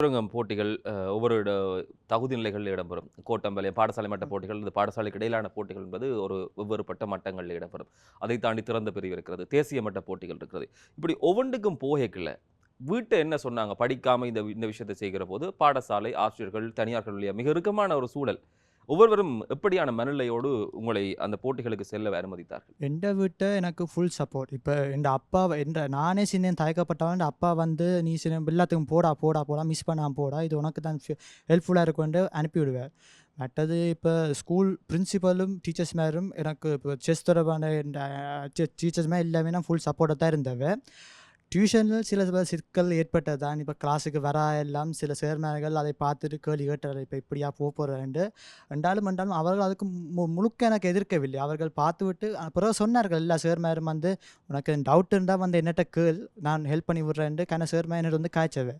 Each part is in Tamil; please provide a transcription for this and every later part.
சதுரங்கம் போட்டிகள் ஒவ்வொரு தகுதி நிலைகளில் இடம்பெறும். கோட்டம்பலை பாடசாலை மட்ட போட்டிகள் இந்த பாடசாலைக்கு இடையிலான போட்டிகள் என்பது ஒரு வெவ்வேறுபட்ட மட்டங்களில் இடம்பெறும். அதை தாண்டி திறந்த பிரிவு இருக்கிறது தேசிய மட்ட போட்டிகள் இருக்கிறது. இப்படி ஒவ்வொன்றுக்கும் போகக்கில்ல வீட்டை என்ன சொன்னாங்க? படிக்காம இந்த இந்த விஷயத்தை செய்கிற போது பாடசாலை ஆசிரியர்கள் தனியார்களுடைய மிக இறுக்கமான ஒரு சூழல். ஒவ்வொருவரும் எப்படியான மனநிலையோடு உங்களை அந்த போட்டிகளுக்கு செல்ல அனுமதித்தார்கள்? எந்த வீட்டை எனக்கு ஃபுல் சப்போர்ட் இப்போ என் அப்பா என்ற நானே சின்ன தயக்கப்பட்டவன் அப்பா வந்து நீ சின்ன எல்லாத்துக்கும் போடா போடா போடா மிஸ் பண்ணாம போடா. இது உனக்கு தான் ஹெல்ப்ஃபுல்லாக இருக்கும்னு அனுப்பி விடுவேன் மற்றது இப்போ ஸ்கூல் பிரின்சிபலும் டீச்சர்ஸ் மேரும் எனக்கு இப்போ செஸ் தொடர்பான டீச்சர்ஸ் மேலே எல்லாமே நான் ஃபுல் சப்போர்ட்டாக தான் இருந்தவன். டியூஷனில் சில சில சிக்கல் ஏற்பட்டது தான் இப்போ கிளாஸுக்கு வர எல்லாம் சில சேர்மேர்கள் அதை பார்த்துட்டு கேள்வி கேட்டார் இப்போ இப்படியா போக போகிறேன்ட்டு ரெண்டாலும் ரெண்டாலும் அவர்கள் அதுக்கு மு- முழுக்க எனக்கு எதிர்க்கவில்லை. அவர்கள் பார்த்துவிட்டு அஹ் பிறகு சொன்னார்கள் எல்லா சேர்மையரும் வந்து உனக்கு டவுட் இருந்தால் வந்து என்னட்ட கேள். நான் ஹெல்ப் பண்ணி விடுறேன்ட்டு. கன சேர்மேனர் வந்து காய்ச்சவே.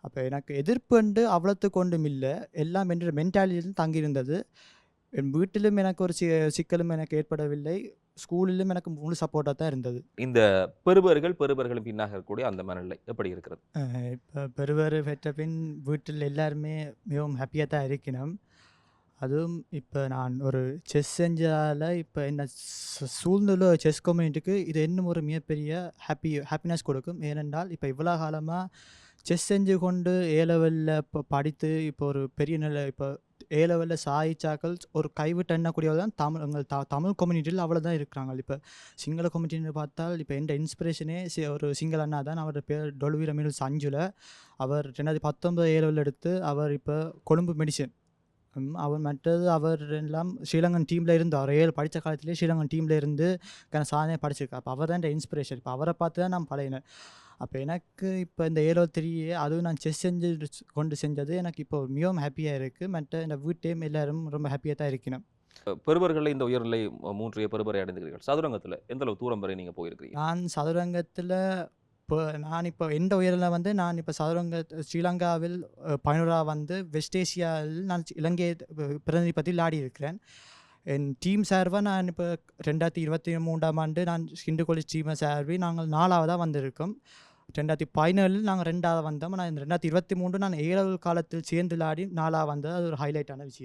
அப்போ எனக்கு எதிர்ப்புண்டு அவ்வளோத்து கொண்டும் இல்லை. எல்லாம் என்ற மென்டாலிட்டியில் தங்கியிருந்தது. என் வீட்டிலும் எனக்கு ஒரு சி சிக்கலும் எனக்கு ஏற்படவில்லை. ஸ்கூலிலும் எனக்கு முழு சப்போர்ட்டாக தான் இருந்தது. இந்த பெறுபர்கள் பெறுபர்களும் பின்னாக இருக்கக்கூடிய அந்த மனநிலை எப்படி இருக்கிறது? இப்போ பெருவர் பெற்ற பின் வீட்டில் எல்லாருமே மிகவும் ஹாப்பியாக தான் இருக்கணும். அதுவும் இப்போ நான் ஒரு செஸ் செஞ்சதால் இப்போ என்ன சூழ்ந்துள்ள செஸ் கம்யூனிட்டிக்கு இது இன்னும் ஒரு மிகப்பெரிய ஹாப்பி ஹாப்பினஸ் கொடுக்கும். ஏனென்றால் இப்போ இவ்வளோ காலமாக செஸ் செஞ்சு கொண்டு ஏ லெவலில் இப்போ படித்து இப்போ ஒரு பெரிய நிலை இப்போ ஏ லெவலில் சாயிச்சாக்கள் ஒரு கைவிட்டு எண்ணக்கூடியவர் தான் தமிழ் எங்கள் த தமிழ் கம்யூனிட்டியில் அவ்வளோ தான் இருக்கிறாங்க. இப்போ சிங்கள கம்யூனிட்டின்னு பார்த்தால் இப்போ எந்த இன்ஸ்பிரேஷனே சி- ஒரு சிங்கள அண்ணா தான். அவர் பேர் டொல்வீர மில் சஞ்சுல. அவர் ரெண்டாயிரத்தி பத்தொன்பது லெவலில் எடுத்து அவர் இப்போ கொழும்பு மெடிசன் அவர் மற்றது அவர் எல்லாம் ஸ்ரீலங்கன் டீமில் இருந்து அவர் ஏழு படித்த காலத்திலே ஸ்ரீலங்கன் டீமில் இருந்து கன சாதனை படிச்சிருக்கார். அப்போ அவர் தான் இன்ஸ்பிரேஷன் இப்போ அவரை பார்த்து தான் நான் பழையினேன் அப்போ எனக்கு இப்போ இந்த ஏழோ த்ரீ அதுவும் நான் செஸ் செஞ்சு கொண்டு செஞ்சது எனக்கு இப்போ மிகவும் ஹாப்பியாக இருக்குது மற்ற இந்த வீட்டையும் எல்லாரும் ரொம்ப ஹாப்பியாக தான் இருக்கணும். பெறுபர்களில் இந்த உயர்நிலை மூன்றைய பெறுபரை அடைந்திருக்கிறீர்கள். சதுரங்கத்தில் எந்த அளவு தூரம் வரை நீங்கள் போயிருக்கிறீங்க? நான் சதுரங்கத்தில் இப்போ நான் இப்போ எந்த உயரில் வந்து நான் இப்போ சதுரங்க ஸ்ரீலங்காவில் பயனுராக வந்து வெஸ்ட் ஏசியாவில் நான் சி- இலங்கை பிரதிநிதிப்பத்தில் ஆடி இருக்கிறேன். என் டீம் சார்பாக நான் இப்போ ரெண்டாயிரத்தி இருபத்தி மூன்றாம் ஆண்டு நான் ஹிண்டு காலேஜ் டீமை சார்பி நாங்கள் நாலாவதாக வந்திருக்கோம். ரெண்டாயிரத்தி பதினேழில் நாங்கள் ரெண்டாவது வந்தோம். நான் ரெண்டாயிரத்தி இருபத்தி மூன்று நான் ஏழாவது காலத்தில் சேர்ந்து விளையாடி நாலாவது வந்தது. அது ஒரு ஹைலைட்டான விஷயம்.